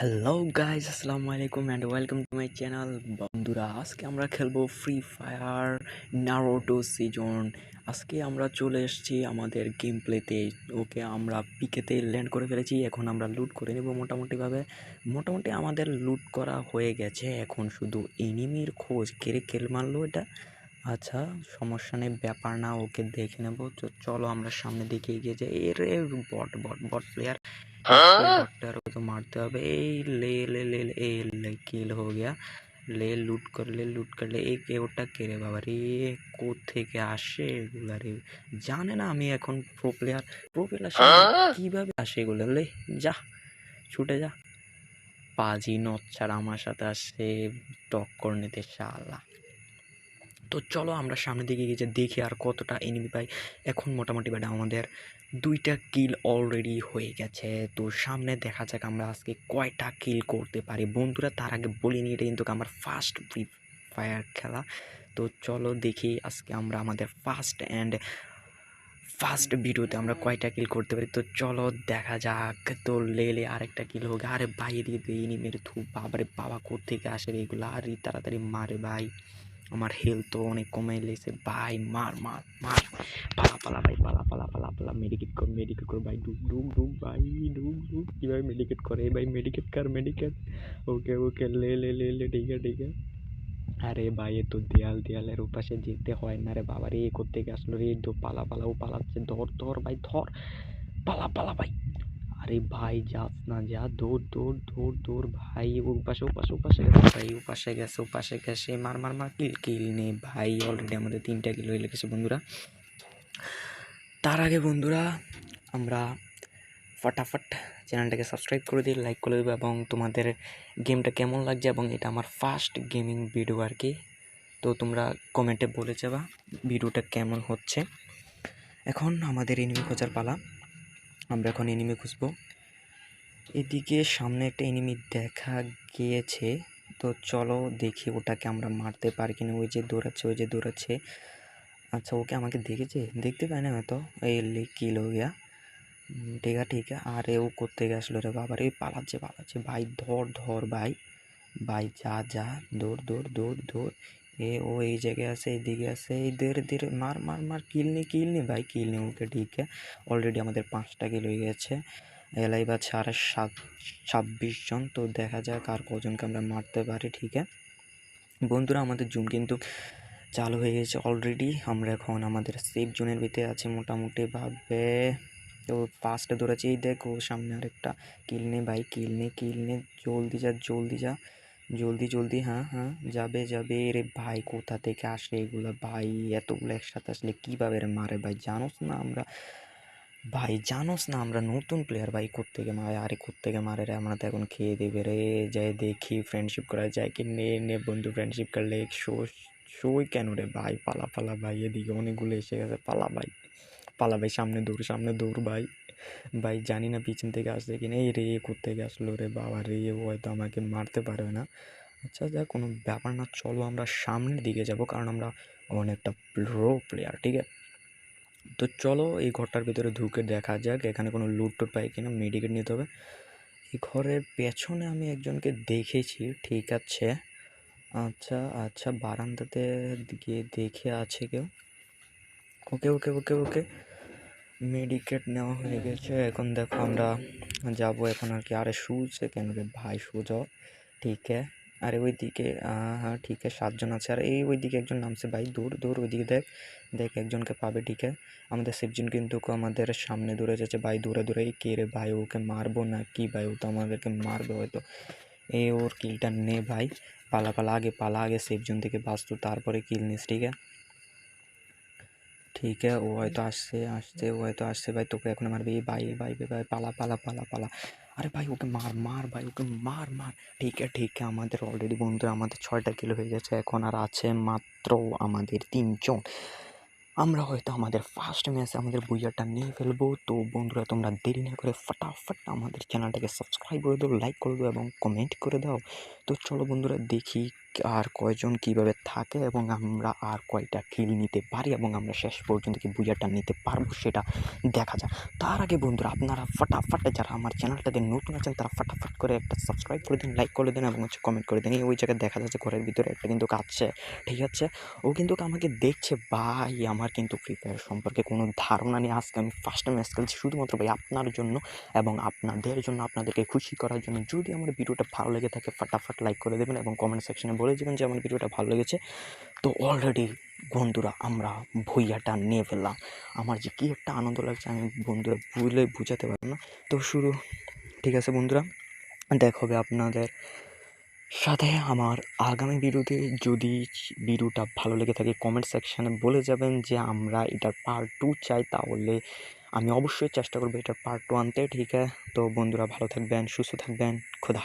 Hello guys আসসালামু আলাইকুম and welcome to my channel বন্ধুরা, আজকে আমরা খেলব ফ্রি ফায়ার নারোটো সিজন আজকে আমরা চলে এসেছি আমাদের গেম প্লেতে ওকে আমরা পিকেতে ল্যান্ড করে ফেলেছি, এখন আমরা লুট করে নেব মোটামুটিভাবে। মোটামুটি আমাদের লুট করা হয়ে গেছে, এখন শুধু এনিমির খোঁজ। কেড়ে কেল মারলো এটা? আচ্ছা সমস্যা নেই, ব্যাপার না, ওকে দেখে নেব। চলো আমরা সামনে দিকে এগিয়ে যাই। এর বট বট বট প্লেয়ার डॉक्टर को तो मारते হবে এই ले ले ले ले এই ले কিল हो गया ले লুট कर ले লুট कर ले এই কে ওটা কে রে বাবা রে থেকে আসে এগুলা রে জানে না আমি এখন প্রো প্লেয়ার প্রো প্লেয়ার কিভাবে আসে এগুলো লে যা ছুটে যা পাজি নচ্ছার আমার সাথে আসে টক্কর নিতে শালা তো চলো আমরা সামনের দিকে গিয়ে দেখি আর কতটা এনিমি পাই। এখন মোটামুটি ব্যাটা আমাদের দুইটা কিল অলরেডি হয়ে গেছে। তো সামনে দেখা যাক আমরা আজকে কয়টা কিল করতে পারি। বন্ধুরা, তার আগে বলিনি এটা কিন্তু আমার ফার্স্ট ফ্রি ফায়ার খেলা। তো চলো দেখি আজকে আমরা আমাদের ফার্স্ট অ্যান্ড ফার্স্ট ভিডিওতে আমরা কয়টা কিল করতে পারি। তো চলো দেখা যাক। তো লেলে আরেকটা কিল হোক। আরে ভাই, এদিকে তো এনিমের থু বাবারে বাবা কোথেকে আসে রে এগুলো? আর তাড়াতাড়ি মারে ভাই। আমার হেলথ তো অনেক কমে লেছে ভাই, মার মার মার। পালা পালা, ভাই, পালা পালা পালা পালা মেডিকেট কর মেডিকেট কর, ভাই ডুব ডুব ডুব ভাই ডুব ডুব কীভাবে মেডিকেট করে? ভাই মেডিকেট কর মেডিকেট ওকে ওকে, লে লে লে লে, ঠিক আছে ঠিক আছে। আরে ভাই, এ তো দেয়াল, দেয়ালের ওপাশে যেতে হয় না রে বাবা রে কোথেকে আসলো রে? পালা পালা, ও পালাচ্ছে। ধর ধর, ভাই, ধর। পালা পালা, ভাই। আরে ভাই যাস না, যা, দৌড় দৌড় দৌড় দৌড়, ভাই। ও পাশে ও পাশে ও পাশে গেছে, ভাই ও পাশে গেছে ও পাশে গেছে। মার মার মার কিল কিল নে, ভাই। অলরেডি আমাদের তিনটা কিল হয়ে লেগেছে বন্ধুরা। তার আগে বন্ধুরা, আমরা ফটাফট চ্যানেলটাকে সাবস্ক্রাইব করে দিই লাইক করে দেবো এবং তোমাদের গেমটা কেমন লাগছে এবং এটা আমার ফার্স্ট গেমিং ভিডিও আর কি তো তোমরা কমেন্টে বলে যাবা ভিডিওটা কেমন হচ্ছে। এখন আমাদের এনিমি খোঁজার পালা। আমরা এখন এনিমি খুঁজবো। এদিকে সামনে একটা এনিমি দেখা গিয়েছে। তো চলো দেখি ওটাকে আমরা মারতে পারি কিনা। ওই যে দৌড়াচ্ছে, ওই যে দৌড়াচ্ছে। আচ্ছা ওকে আমাকে দেখেছে? দেখতে পায় না হয়তো এই কিল হয়ে গিয়া ঠিক আছে ঠিক আরে, ও করতে গেছিল রে বাবা রে পালাচ্ছে পালাচ্ছে। ভাই, ধর ধর ভাই। ভাই, যা যা। দৌড় দৌড় দৌড় দৌড়। এ, ও এই জায়গায় আছে, এইদিকে আছে, এই ধীরে ধীরে মার মার মার, কিল নি কিল নি, ভাই, কিল নি ওকে, ঠিক অলরেডি আমাদের পাঁচটা কিল হয়ে গেছে। এলাই বা সাড়ে সাত, ছাব্বিশ জন, তো দেখা যাক আর কজনকে আমরা মারতে পারি, ঠিক বন্ধুরা, আমাদের জুম কিন্তু চালু হয়ে গেছে অলরেডি আমরা এখন আমাদের সেফ জোনের ভিতরে আছি মোটামুটিভাবে তো ফার্স্টে ধরেছি, এই দেখ ও সামনে আরেকটা কিল নে, ভাই কিল নে কিল নে, জলদি যা জলদি যা। জলদি জলদি হ্যাঁ হ্যাঁ যাবে যাবে। রে ভাই, কোথা থেকে আসে এগুলো? ভাই, এতগুলো একসাথে আসলে কীভাবে রে মারে? ভাই, জানোস না আমরা? ভাই, জানোস না আমরা নতুন প্লেয়ার ভাই, কোত্থেকে মারে? আরে কোত্থেকে মারে রে? আমরা তো এখন খেয়ে দেবে রে। যাই দেখি ফ্রেন্ডশিপ করা যায় কি নে নে বন্ধু ফ্রেন্ডশিপ করলে শো শোই কেন রে? ভাই, পালা পালা, ভাই, এদিকে অনেকগুলো এসে গেছে। পালা, ভাই পালা, ভাই, সামনে দৌড় সামনে দৌড়, ভাই। ভাই জানি না পিছন থেকে আসছে কিনা এই রে থেকে আসলো রে বাবা রে হয়তো আমাকে মারতে পারবে না। আচ্ছা যা কোনো ব্যাপার না, চলো আমরা সামনের দিকে যাব, কারণ আমরা অনেকটা প্রো প্লেয়ার ঠিক আছে? তো চলো, এই ঘরটার ভিতরে ঢুকে দেখা যাক, এখানে কোনো লুট টুট পাই কিনা মেডিকেট নিতে হবে। এই ঘরের পেছনে আমি একজনকে দেখেছি, ঠিক আছে? আচ্ছা আচ্ছা বারান্দাতে গিয়ে দেখে আছে কেউ? ওকে ওকে ওকে ওকে। মেডিকেট নেওয়া হয়ে গেছে। এখন দেখো আমরা যাব এখন আর কি আরে শুজছে কেন রে ভাই শুজ ঠিক আরে ওই দিকে হ্যাঁ ঠিক আছে সাতজন আছে। আর এই ওই দিকে একজন নামছে ভাই, দূর দূর ওইদিকে দেখ। দেখ একজনকে পাবে, ঠিক আমাদের সেফজন কিন্তু আমাদের সামনে দূরে যাচ্ছে। ভাই দূরে দূরে কে রে ভাই, ওকে মারবো না কি ভাই? ও তো আমাদেরকে মারবে হয়তো। এই ওর কিলটা নে ভাই। পালা পালা, আগে পালা, আগে সেফজন থেকে বাঁচতো তারপরে কিল নিস, ঠিক ঠিক আছে ও হয়তো আসছে আসছে, ও হয়তো আসছে, ভাই তোকে এখন মারবে ভাই ভাই ভাই, পালা পালা পালা পালা। আরে ভাই ওকে মার মার, ভাই ওকে মার মার। ঠিক আছে ঠিক আছে আমাদের অলরেডি বন্ধুরা আমাদের ছয়টা কিলো হয়ে গেছে, এখন আর আছে মাত্র আমাদের তিনজন। আমরা হয়তো আমাদের ফার্স্ট ম্যাচে আমাদের বুইয়ারটা নিয়ে ফেলব। তো বন্ধুরা, তোমরা দেরি না করে ফটাফট আমাদের চ্যানেলটাকে সাবস্ক্রাইব করে দাও লাইক করে দাও এবং কমেন্ট করে দাও। তো চলো বন্ধুরা, দেখি আর কয়জন কীভাবে থাকে এবং আমরা আর কয়টা কিল নিতে পারি এবং আমরা শেষ পর্যন্ত কি বুঝাটা নিতে পারব সেটা দেখা যাক। তার আগে বন্ধুরা, আপনারা ফটাফট যারা আমার চ্যানেলটাতে নতুন আছেন, তারা ফটাফট করে একটা সাবস্ক্রাইব করে দিন লাইক করে দিন এবং হচ্ছে কমেন্ট করে দিন। এই ওই জায়গায় দেখা যাচ্ছে ঘরের ভিতরে একটা কিন্তু কাছে, ঠিক আছে? ও কিন্তু আমাকে দেখছে, ভাই, আমার কিন্তু ফ্রি ফায়ার সম্পর্কে কোনো ধারণা নেই। আজকে আমি ফার্স্ট টাইম ম্যাচ খেলছি শুধুমাত্র ভাই আপনার জন্য এবং আপনাদের জন্য, আপনাদেরকে খুশি করার জন্য। যদি আমার ভিডিওটা ভালো লেগে থাকে, ফাটাফাট লাইক করে দেবেন এবং কমেন্ট সেকশনে বলে দেবেন যে আমার ভিডিওটা ভালো লেগেছে। তো অলরেডি বন্ধুরা, আমরা ভুইয়াটা নিয়ে ফেললাম। আমার যে কী একটা আনন্দ লাগছে, আমি বন্ধুরা ভুলে বুঝাতে পারব না। তো শুরু, ঠিক আছে বন্ধুরা? দেখা হবে আপনাদের সাথে আমার আগামী ভিডিওতে যদি ভিডিওটা ভালো লেগে থাকে কমেন্ট সেকশানে বলে যাবেন যে আমরা এটার পার্ট টু চাই, তাহলে আমি অবশ্যই চেষ্টা করব এটার পার্ট টু আনতে ঠিক আছে? তো বন্ধুরা ভালো থাকবেন, সুস্থ থাকবেন, খোদা